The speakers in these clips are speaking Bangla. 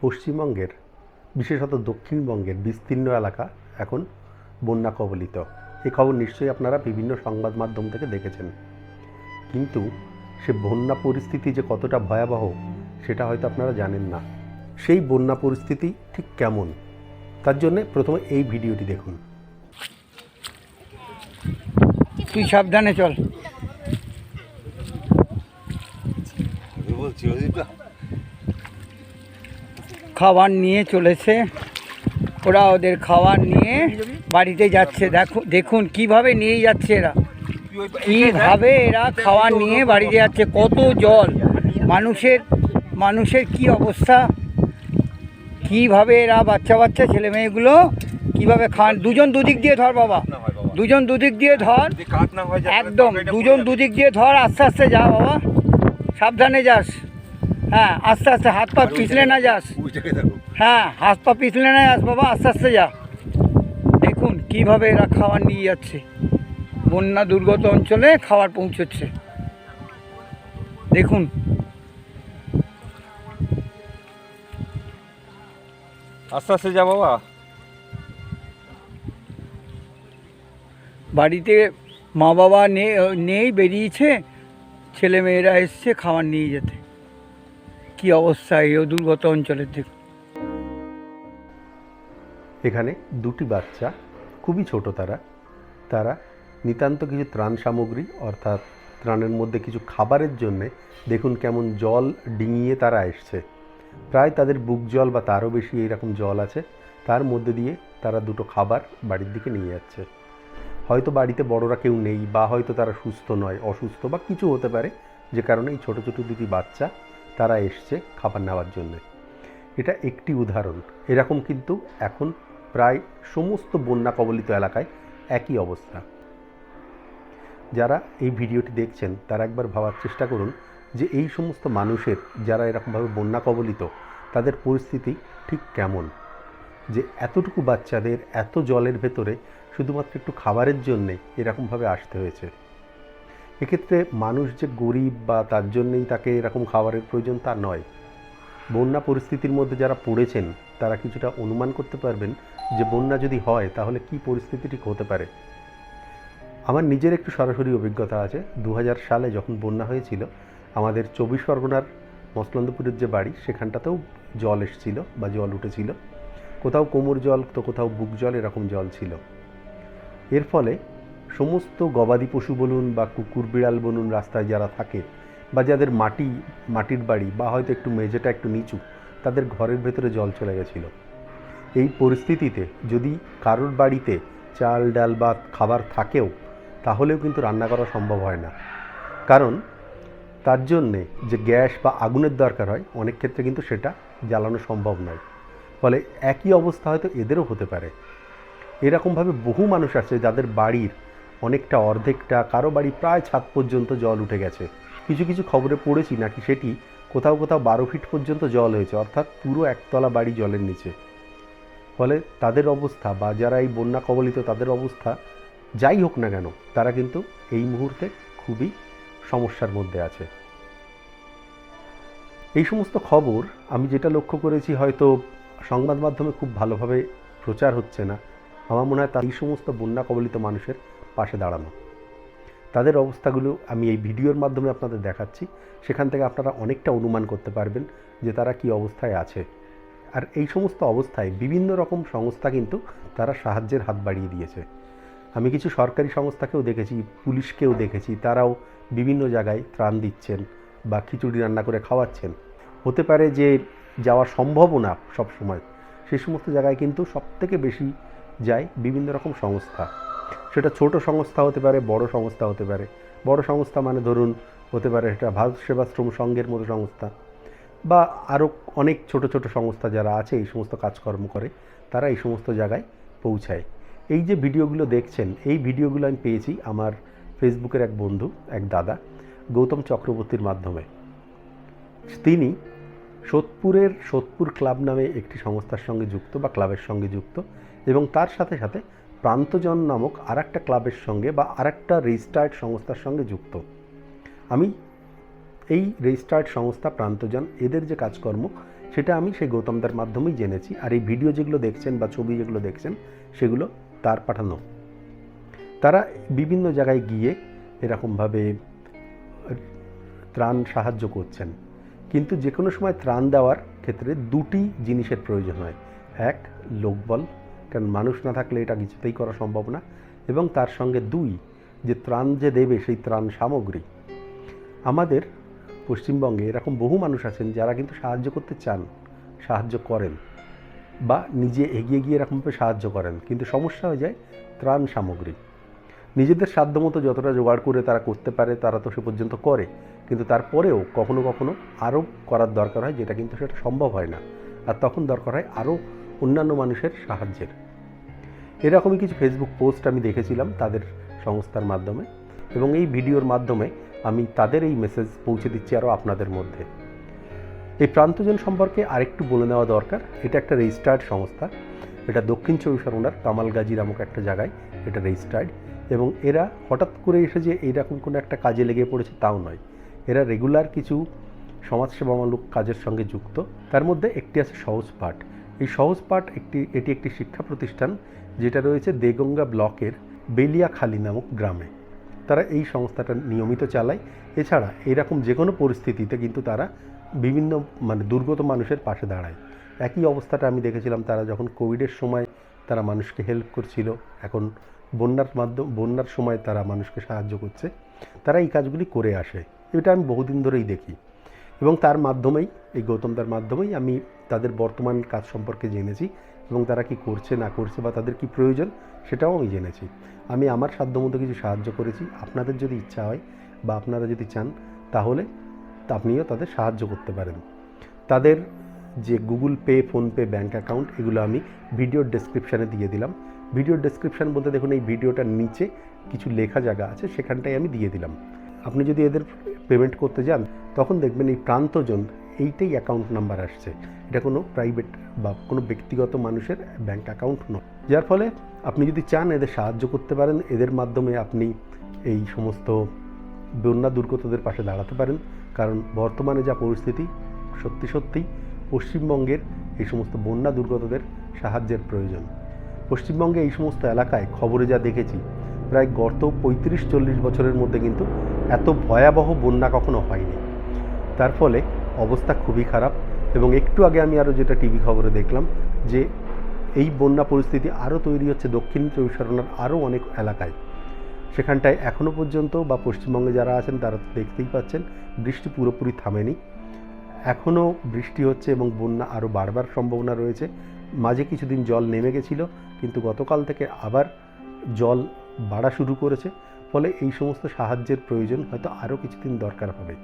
পশ্চিমবঙ্গের বিশেষত দক্ষিণবঙ্গের বিস্তীর্ণ এলাকা এখন বন্যা কবলিত। এই খবর নিশ্চয়ই আপনারা বিভিন্ন সংবাদ মাধ্যম থেকে দেখেছেন। কিন্তু সে বন্যা পরিস্থিতি যে কতটা ভয়াবহ সেটা হয়তো আপনারা জানেন না। সেই বন্যা পরিস্থিতি ঠিক কেমন? তার জন্যে প্রথমে এই ভিডিওটি দেখুন। তুই সাবধানে চল। বলছি খাবার নিয়ে চলেছে। ওরা ওদের খাবার নিয়ে বাড়িতে যাচ্ছে। দেখো দেখুন কীভাবে নিয়ে যাচ্ছে এরা। কীভাবে এরা খাবার নিয়ে বাড়িতে যাচ্ছে। কত জল। মানুষের মানুষের কি অবস্থা? কীভাবে এরা বাচ্চা বাচ্চা ছেলে মেয়েগুলো কীভাবে খান? দুজন দুদিক দিয়ে ধর বাবা। দুজন দুদিক দিয়ে ধর। একদম। দুজন দুদিক দিয়ে ধর। আস্তে আস্তে যা বাবা। সাবধানে যাস। হ্যাঁ আস্তে আস্তে হাত পা পিছলে না যাস। হ্যাঁ হাত পা পিছলে না যাস বাবা আস্তে আস্তে যা। দেখুন কীভাবে এরা খাবার নিয়ে যাচ্ছে। বন্যা দুর্গত অঞ্চলে খাবার পৌঁছচ্ছে। দেখুন। আস্তে আস্তে যা বাবা। বাড়িতে মা বাবা নেই নেই বেরিয়েছে। ছেলে মেয়েরা এসছে খাবার নিয়ে যেতে। কি অবস্থা এই দুর্গত অঞ্চলের দেখুন এখানে দুটি বাচ্চা, খুবই ছোট তারা। তারা নিতান্ত কিছু ত্রাণ সামগ্রী, অর্থাৎ ত্রাণের মধ্যে কিছু খাবারের জন্যে দেখুন কেমন জল ডিঙিয়ে তারা এসছে। প্রায় তাদের বুক জল বা তারও বেশি এইরকম জল আছে। তার মধ্যে দিয়ে তারা দুটো খাবার বাড়ির দিকে নিয়ে যাচ্ছে। হয়তো বাড়িতে বড়রা কেউ নেই বা হয়তো তারা সুস্থ নয়, অসুস্থ বা কিছু হতে পারে। যে কারণে এই ছোটো ছোটো দুটি বাচ্চা তারা এসছে খাবার নেওয়ার জন্যে। এটা একটি উদাহরণ। এরকম কিন্তু এখন প্রায় সমস্ত বন্যা কবলিত এলাকায় একই অবস্থা। যারা এই ভিডিওটি দেখছেন, তারা একবার ভাবার চেষ্টা করুন যে এই সমস্ত মানুষের যারা এরকমভাবে বন্যা কবলিত, তাদের পরিস্থিতি ঠিক কেমন? যে এতটুকু বাচ্চাদের, এত জলের ভেতরে শুধুমাত্র একটু খাবারের জন্যে এরকমভাবে আসতে হয়েছে। এক্ষেত্রে মানুষ যে গরিব বা তার জন্যেই তাকে এরকম খাবারের প্রয়োজন তা নয়। বন্যা পরিস্থিতির মধ্যে যারা পড়েছেন, তারা কিছুটা অনুমান করতে পারবেন যে বন্যা যদি হয়, তাহলে কি পরিস্থিতি ঠিক হতে পারে। আমার নিজের একটু সরাসরি অভিজ্ঞতা আছে। দু হাজার সালে যখন বন্যা হয়েছিল, আমাদের চব্বিশ পরগনার মসলন্দপুরের যে বাড়ি, সেখানটাতেও জল এসেছিল বা জল উঠেছিল। কোথাও কোমর জল, তো কোথাও বুক জল, এরকম জল ছিল। এর ফলে সমস্ত গবাদি পশু বলুন বা কুকুর, বিড়াল বলুন রাস্তায় যারা থাকে বা যাদের মাটি, মাটির বাড়ি বা হয়তো একটু মেঝেটা একটু নিচু, তাদের ঘরের ভেতরে জল চলে গেছিল। এই পরিস্থিতিতে যদি কারোর বাড়িতে চাল, ডাল বা খাবার থাকেও, তাহলেও কিন্তু রান্না করা সম্ভব হয় না। কারণ তার জন্যে যে গ্যাস বা আগুনের দরকার হয়, অনেক ক্ষেত্রে কিন্তু সেটা জ্বালানো সম্ভব নয়। ফলে একই অবস্থা হয়তো এদেরও হতে পারে। এরকমভাবে বহু মানুষ আছে যাদের বাড়ির অনেকটা অর্ধেকটা, কারও বাড়ি প্রায় ছাদ পর্যন্ত জল উঠে গেছে। কিছু কিছু খবরে পড়েছি নাকি সেটি কোথাও কোথাও বারো ফিট পর্যন্ত জল হয়েছে, অর্থাৎ পুরো একতলা বাড়ি জলের নিচে। ফলে তাদের অবস্থা বা যারা এই বন্যা কবলিত তাদের অবস্থা, যাই হোক না কেন, তারা কিন্তু এই মুহূর্তে খুবই সমস্যার মধ্যে আছে। এই সমস্ত খবর আমি যেটা লক্ষ্য করেছি হয়তো সংবাদ মাধ্যমে খুব ভালোভাবে প্রচার হচ্ছে না। আমার মনে হয় তা এই সমস্ত বন্যা কবলিত মানুষের পাশে দাঁড়ানো। তাদের অবস্থাগুলো আমি এই ভিডিওর মাধ্যমে আপনাদের দেখাচ্ছি। সেখান থেকে আপনারা অনেকটা অনুমান করতে পারবেন যে তারা কি অবস্থায় আছে। আর এই সমস্ত অবস্থায় বিভিন্ন রকম সংস্থা কিন্তু তারা সাহায্যের হাত বাড়িয়ে দিয়েছে। আমি কিছু সরকারি সংস্থাকেও দেখেছি, পুলিশকেও দেখেছি, তারাও বিভিন্ন জায়গায় ত্রাণ দিচ্ছেন বা খিচুড়ি রান্না করে খাওয়াচ্ছেন। হতে পারে যে যাওয়া সম্ভবও না সবসময়। সেই সমস্ত জায়গায় কিন্তু সবথেকে বেশি যায় বিভিন্ন রকম সংস্থা। সেটা ছোট সংস্থা হতে পারে, বড় সংস্থা হতে পারে। বড় সংস্থা মানে ধরুন হতে পারে এটা ভারত সেবাশ্রম সংঘের মতো সংস্থা বা আরও অনেক ছোট ছোট সংস্থা যারা আছে, এই সমস্ত কাজকর্ম করে, তারা এই সমস্ত জায়গায় পৌঁছায়। এই যে ভিডিওগুলো দেখছেন, এই ভিডিওগুলো আমি পেয়েছি আমার ফেসবুকের এক বন্ধু, এক দাদা, গৌতম চক্রবর্তীর মাধ্যমে। তিনি সোদপুরের সোদপুর ক্লাব নামে একটি সংস্থার সঙ্গে যুক্ত বা ক্লাবের সঙ্গে যুক্ত এবং তার সাথে সাথে প্রান্তজন নামক আরেকটা ক্লাবের সঙ্গে বা আরেকটা রেজিস্টার্ড সংস্থার সঙ্গে যুক্ত। আমি এই রেজিস্টার্ড সংস্থা প্রান্তজন, এদের যে কাজকর্ম, সেটা আমি সেই গৌতমদার মাধ্যমেই জেনেছি। আর এই ভিডিও যেগুলো দেখছেন বা ছবি যেগুলো দেখছেন, সেগুলো তার পাঠানো। তারা বিভিন্ন জায়গায় গিয়ে এরকমভাবে ত্রাণ সাহায্য করছেন। কিন্তু যে কোনো সময় ত্রাণ দেওয়ার ক্ষেত্রে দুটি জিনিসের প্রয়োজন হয়। এক, লোকবল। কারণ মানুষ না থাকলে এটা কিছুতেই করা সম্ভব না। এবং তার সঙ্গে দুই, যে ত্রাণ যে দেবে সেই ত্রাণ সামগ্রী। আমাদের পশ্চিমবঙ্গে এরকম বহু মানুষ আছেন যারা কিন্তু সাহায্য করতে চান, সাহায্য করেন বা নিজে এগিয়ে গিয়ে এরকমভাবে সাহায্য করেন। কিন্তু সমস্যা হয়ে যায় ত্রাণ সামগ্রী। নিজেদের সাধ্যমতো যতটা জোগাড় করে তারা করতে পারে, তারা তো সে পর্যন্ত করে। কিন্তু তারপরেও কখনো কখনো আরও করার দরকার হয়, যেটা কিন্তু সেটা সম্ভব হয় না। আর তখন দরকার হয় আরও অন্যান্য মানুষের সাহায্যের। এরকমই কিছু ফেসবুক পোস্ট আমি দেখেছিলাম তাদের সংস্থার মাধ্যমে এবং এই ভিডিওর মাধ্যমে আমি তাদের এই মেসেজ পৌঁছে দিচ্ছি আরও আপনাদের মধ্যে। এই প্রান্তজন সম্পর্কে আরেকটু বলে নেওয়া দরকার, এটা একটা রেজিস্টার্ড সংস্থা, এটা দক্ষিণ চব্বিশ পরগনার কামালগাজী নামক একটা জায়গায় এটা রেজিস্টার্ড এবং এরা হঠাৎ করে এসে যে এইরকম কোনো একটা কাজে লেগে পড়েছে তাও নয়। এরা রেগুলার কিছু সমাজসেবামূলক কাজের সঙ্গে যুক্ত, তার মধ্যে একটি আছে সহজ পাঠ। এই সহজ পাঠ একটি, এটি একটি শিক্ষা প্রতিষ্ঠান যেটা রয়েছে দেগঙ্গা ব্লকের বেলিয়াখালী নামক গ্রামে। তারা এই সংস্থাটা নিয়মিত চালায়। এছাড়া এরকম যে কোনো পরিস্থিতিতে কিন্তু তারা বিভিন্ন মানে দুর্গত মানুষের পাশে দাঁড়ায়। একই অবস্থাটা আমি দেখেছিলাম, তারা যখন কোভিডের সময় তারা মানুষকে হেল্প করছিল, এখন বন্যার মাধ্যম, বন্যার সময় তারা মানুষকে সাহায্য করছে, তারা এই কাজগুলি করে আসে। এটা আমি বহুদিন ধরেই দেখি। এবং তার মাধ্যমেই, এই গৌতমদার মাধ্যমেই আমি তাদের বর্তমান কাজ সম্পর্কে জেনেছি এবং তারা কি করছে, না করছে বা তাদের কি প্রয়োজন সেটাও আমি জেনেছি। আমি আমার সাধ্যমতো কিছু সাহায্য করেছি। আপনাদের যদি ইচ্ছা হয় বা আপনারা যদি চান, তাহলে আপনিও তাদের সাহায্য করতে পারেন। তাদের যে Google Pay PhonePe bank account, এগুলো আমি ভিডিওর ডেসক্রিপশানে দিয়ে দিলাম। ভিডিওর ডেসক্রিপশান বলতে দেখুন, এই ভিডিওটার নিচে কিছু লেখা জায়গা আছে সেখানটায় আমি দিয়ে দিলাম। আপনি যদি এদের পেমেন্ট করতে যান, তখন দেখবেন এই প্রান্তজন এইটাই অ্যাকাউন্ট নাম্বার আসছে। এটা কোনো প্রাইভেট বা কোনো ব্যক্তিগত মানুষের ব্যাংক অ্যাকাউন্ট নয়। যার ফলে আপনি যদি চান এদের সাহায্য করতে পারেন, এদের মাধ্যমে আপনি এই সমস্ত বন্যা দুর্গতদের পাশে দাঁড়াতে পারেন। কারণ বর্তমানে যা পরিস্থিতি, সত্যি সত্যিই পশ্চিমবঙ্গের এই সমস্ত বন্যা দুর্গতদের সাহায্যের প্রয়োজন। পশ্চিমবঙ্গে এই সমস্ত এলাকায় খবরে যা দেখেছি, প্রায় গত পঁয়ত্রিশ চল্লিশ বছরের মধ্যে কিন্তু এত ভয়াবহ বন্যা কখনো হয়নি। তার ফলে অবস্থা খুবই খারাপ এবং একটু আগে আমি আরও যেটা টিভি খবরে দেখলাম যে এই বন্যা পরিস্থিতি আরও তৈরি হচ্ছে দক্ষিণ চব্বিশ পরগনার আরও অনেক এলাকায়। সেখানটায় এখনও পর্যন্ত বা পশ্চিমবঙ্গে যারা আছেন তারা তো দেখতেই পাচ্ছেন বৃষ্টি পুরোপুরি থামেনি। এখনও বৃষ্টি হচ্ছে এবং বন্যা আরও বাড়বার সম্ভাবনা রয়েছে। মাঝে কিছুদিন জল নেমে গেছিল, কিন্তু গতকাল থেকে আবার জল বাড়া শুরু করেছে। ফলে এই সমস্ত সাহায্যের প্রয়োজন হয়তো আরও কিছুদিন দরকার হবে।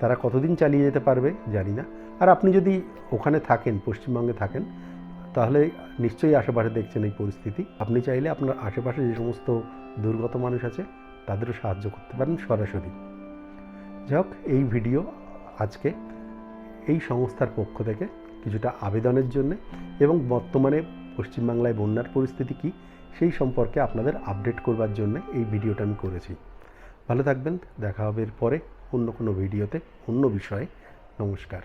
তারা কতদিন চালিয়ে যেতে পারবে জানি না। আর আপনি যদি ওখানে থাকেন, পশ্চিমবঙ্গে থাকেন, তাহলে নিশ্চয়ই আশেপাশে দেখছেন এই পরিস্থিতি। আপনি চাইলে আপনার আশেপাশে যে সমস্ত দুর্গত মানুষ আছে, তাদেরও সাহায্য করতে পারেন সরাসরি। যাই এই ভিডিও আজকে এই সংস্থার পক্ষ থেকে কিছুটা আবেদনের জন্য এবং বর্তমানে পশ্চিমবাংলায় বন্যার পরিস্থিতি কী সেই সম্পর্কে আপনাদের আপডেট করবার জন্য এই ভিডিওটা আমি করেছি। ভালো থাকবেন, দেখা হবে এর পরে অন্য কোনো ভিডিওতে অন্য বিষয়ে। নমস্কার।